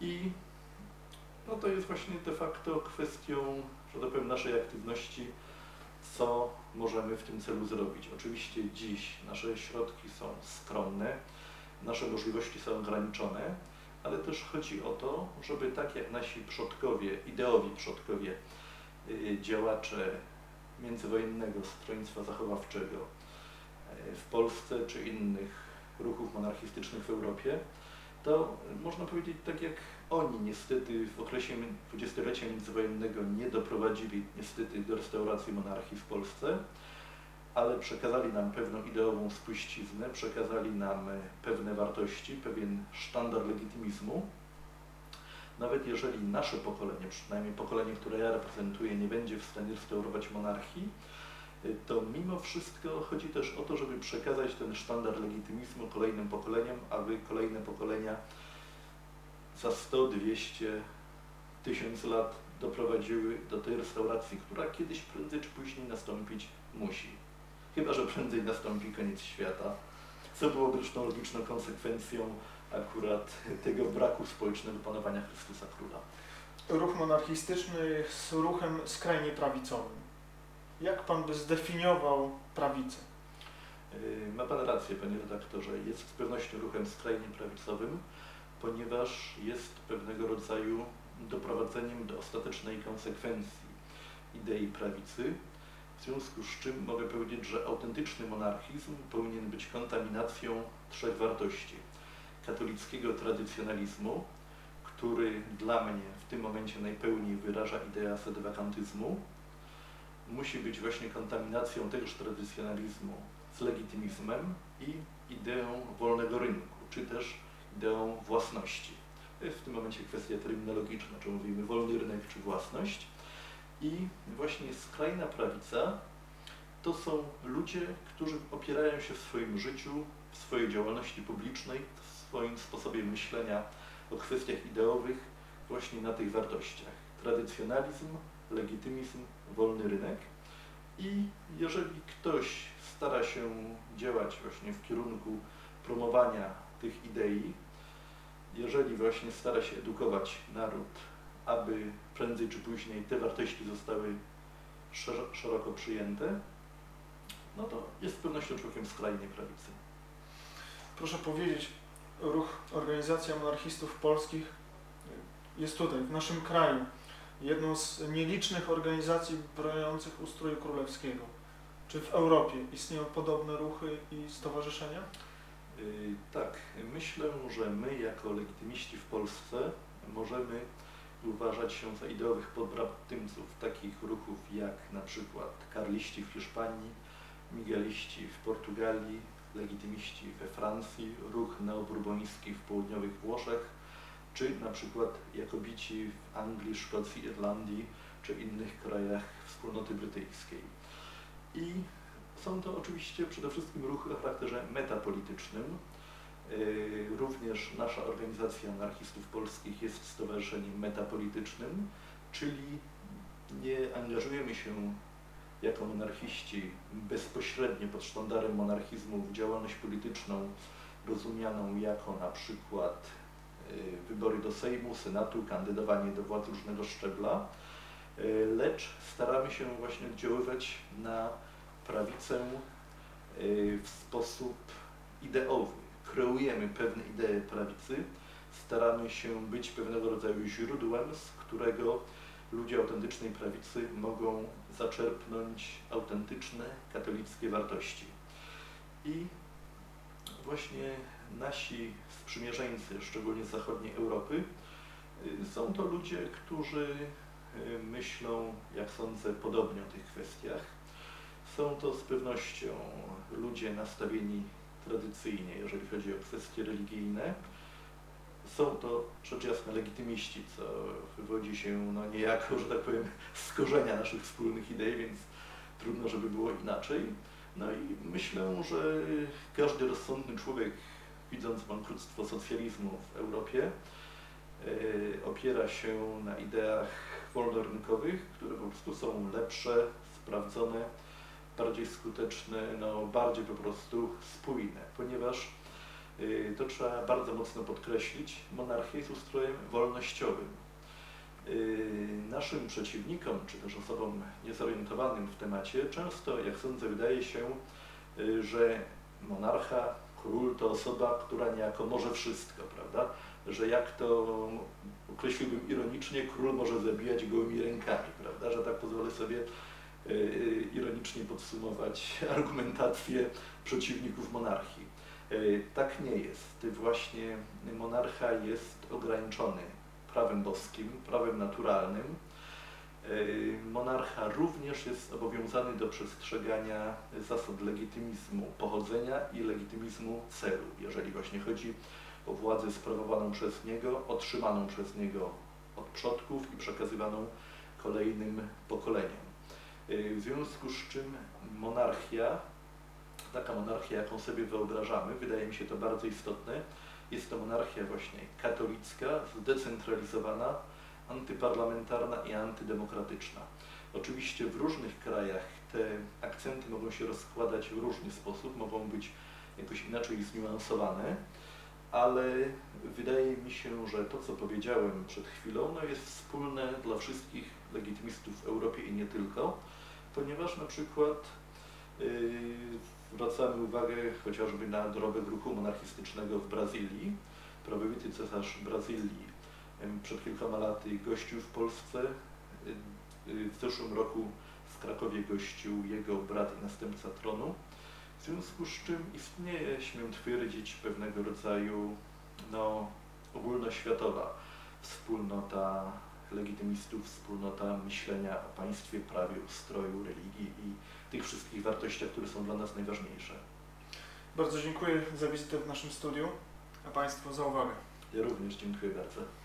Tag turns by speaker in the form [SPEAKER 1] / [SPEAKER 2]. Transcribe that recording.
[SPEAKER 1] I no to jest właśnie de facto kwestią, że tak powiem, naszej aktywności, co możemy w tym celu zrobić. Oczywiście dziś nasze środki są skromne, nasze możliwości są ograniczone, ale też chodzi o to, żeby tak jak nasi przodkowie, ideowi przodkowie, y, działacze międzywojennego stronnictwa zachowawczego y, w Polsce czy innych ruchów monarchistycznych w Europie, to można powiedzieć tak jak oni niestety w okresie dwudziestolecia międzywojennego nie doprowadzili niestety do restauracji monarchii w Polsce, ale przekazali nam pewną ideową spuściznę, przekazali nam pewne wartości, pewien sztandar legitymizmu. Nawet jeżeli nasze pokolenie, przynajmniej pokolenie, które ja reprezentuję, nie będzie w stanie restaurować monarchii, to mimo wszystko chodzi też o to, żeby przekazać ten sztandar legitymizmu kolejnym pokoleniom, aby kolejne pokolenia za 100, 200, 1000 lat doprowadziły do tej restauracji, która kiedyś prędzej czy później nastąpić musi. Chyba, że prędzej nastąpi koniec świata, co byłoby zresztą logiczną konsekwencją akurat tego braku społecznego panowania Chrystusa Króla.
[SPEAKER 2] Ruch monarchistyczny jest ruchem skrajnie prawicowym. Jak Pan by zdefiniował prawicę?
[SPEAKER 1] Yy, ma Pan rację, Panie redaktorze. Jest z pewnością ruchem skrajnie prawicowym, ponieważ jest pewnego rodzaju doprowadzeniem do ostatecznej konsekwencji idei prawicy, w związku z czym mogę powiedzieć, że autentyczny monarchizm powinien być kontaminacją trzech wartości. Katolickiego tradycjonalizmu, który dla mnie w tym momencie najpełniej wyraża ideę sedewakantyzmu, musi być właśnie kontaminacją tegoż tradycjonalizmu z legitymizmem i ideą wolnego rynku, czy też ideą własności. To jest w tym momencie kwestia terminologiczna, czy mówimy wolny rynek, czy własność. I właśnie skrajna prawica to są ludzie, którzy opierają się w swoim życiu, w swojej działalności publicznej, w swoim sposobie myślenia o kwestiach ideowych właśnie na tych wartościach. Tradycjonalizm, legitymizm, wolny rynek. I jeżeli ktoś stara się działać właśnie w kierunku promowania tych idei, jeżeli właśnie stara się edukować naród, aby prędzej czy później te wartości zostały szeroko przyjęte, no to jest z pewnością człowiekiem skrajnej prawicy.
[SPEAKER 2] Proszę powiedzieć, ruch Organizacja Monarchistów Polskich jest tutaj, w naszym kraju jedną z nielicznych organizacji broniących ustroju królewskiego. Czy w Europie istnieją podobne ruchy i stowarzyszenia?
[SPEAKER 1] Yy, tak, myślę, że my jako legitymiści w Polsce możemy uważać się za ideowych podbratymców takich ruchów jak na przykład karliści w Hiszpanii, migueliści w Portugalii, legitymiści we Francji, ruch neoburboński w południowych Włoszech, czy na przykład jakobici w Anglii, Szkocji, Irlandii czy innych krajach wspólnoty brytyjskiej. I są to oczywiście przede wszystkim ruchy o charakterze metapolitycznym. Yy, również nasza organizacja anarchistów polskich jest stowarzyszeniem metapolitycznym, czyli nie angażujemy się jako monarchiści bezpośrednio pod sztandarem monarchizmu w działalność polityczną rozumianą jako na przykład wybory do Sejmu, Senatu, kandydowanie do władz różnego szczebla, y, lecz staramy się właśnie oddziaływać na prawicę y, w sposób ideowy. Kreujemy pewne idee prawicy, staramy się być pewnego rodzaju źródłem, z którego ludzie autentycznej prawicy mogą zaczerpnąć autentyczne katolickie wartości. I właśnie nasi sprzymierzeńcy, szczególnie z zachodniej Europy, y, są to ludzie, którzy y, myślą, jak sądzę, podobnie o tych kwestiach. Są to z pewnością ludzie nastawieni tradycyjnie, jeżeli chodzi o kwestie religijne. Są to rzecz jasna legitymiści, co wywodzi się no, niejako, że tak powiem, z korzenia naszych wspólnych idei, więc trudno, żeby było inaczej. No i myślę, że każdy rozsądny człowiek widząc bankructwo socjalizmu w Europie, e, opiera się na ideach wolnorynkowych, które po prostu są lepsze, sprawdzone, bardziej skuteczne, no bardziej po prostu spójne, ponieważ y, to trzeba bardzo mocno podkreślić, monarchia jest ustrojem wolnościowym. Y, Naszym przeciwnikom, czy też osobom niezorientowanym w temacie, często, jak sądzę, wydaje się, że monarcha, król to osoba, która niejako może wszystko, prawda? Że jak to określiłbym ironicznie, król może zabijać gołymi rękami, prawda? Że tak pozwolę sobie y, y, ironicznie podsumować argumentację przeciwników monarchii. Y, Tak nie jest. Właśnie monarcha jest ograniczony prawem boskim, prawem naturalnym. Y, Monarcha również jest obowiązany do przestrzegania zasad legitymizmu pochodzenia i legitymizmu celu, jeżeli właśnie chodzi o władzę sprawowaną przez niego, otrzymaną przez niego od przodków i przekazywaną kolejnym pokoleniom. Y, W związku z czym monarchia, taka monarchia, jaką sobie wyobrażamy, wydaje mi się to bardzo istotne, jest to monarchia właśnie katolicka, zdecentralizowana, antyparlamentarna i antydemokratyczna. Oczywiście w różnych krajach te akcenty mogą się rozkładać w różny sposób, mogą być jakoś inaczej zniuansowane, ale wydaje mi się, że to, co powiedziałem przed chwilą, no jest wspólne dla wszystkich legitymistów w Europie i nie tylko, ponieważ na przykład yy, zwracamy uwagę chociażby na dorobek ruchu monarchistycznego w Brazylii. Prawowity cesarz Brazylii przed kilkoma laty gościł w Polsce. Y, y, W zeszłym roku w Krakowie gościł jego brat i następca tronu. W związku z czym istnieje, śmiem twierdzić, pewnego rodzaju no, ogólnoświatowa wspólnota legitymistów, wspólnota myślenia o państwie, prawie, ustroju, religii i tych wszystkich wartościach, które są dla nas najważniejsze.
[SPEAKER 2] Bardzo dziękuję za wizytę w naszym studiu, a Państwu za uwagę.
[SPEAKER 1] Ja również dziękuję bardzo.